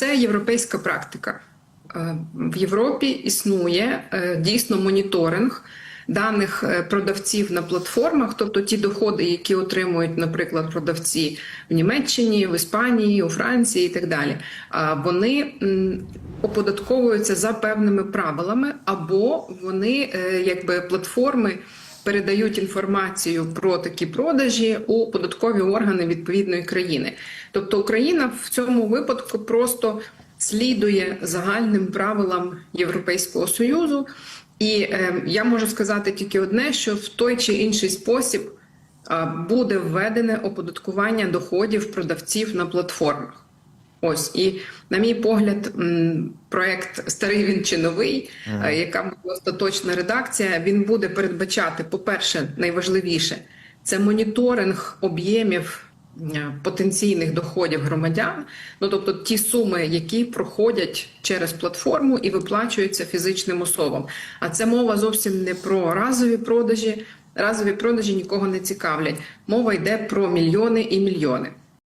Це європейська практика. Е, В Європі існує е, дійсно моніторинг даних е, продавців на платформах, тобто ті доходи, які отримують, наприклад, продавці в Німеччині, в Іспанії, у Франції і так далі. Вони оподатковуються за певними правилами, або вони, якби платформи. Передають інформацію про такі продажі у податкові органи відповідної країни. Тобто Україна в цьому випадку просто слідує загальним правилам Європейського союзу, і е, я можу сказати тільки одне: що в той чи інший спосіб е, буде введене оподаткування доходів продавців на платформах. Ось і на мій погляд, проект старий він чи новий, е, яка буде остаточна редакція, він буде передбачати, по-перше, найважливіше це моніторинг об'ємів е, потенційних доходів громадян. Ну тобто ті суми, які проходять через платформу і виплачуються фізичним особам. А це мова зовсім не про разові продажі. Разові продажі нікого не цікавлять. Мова йде про мільйони і мільйони.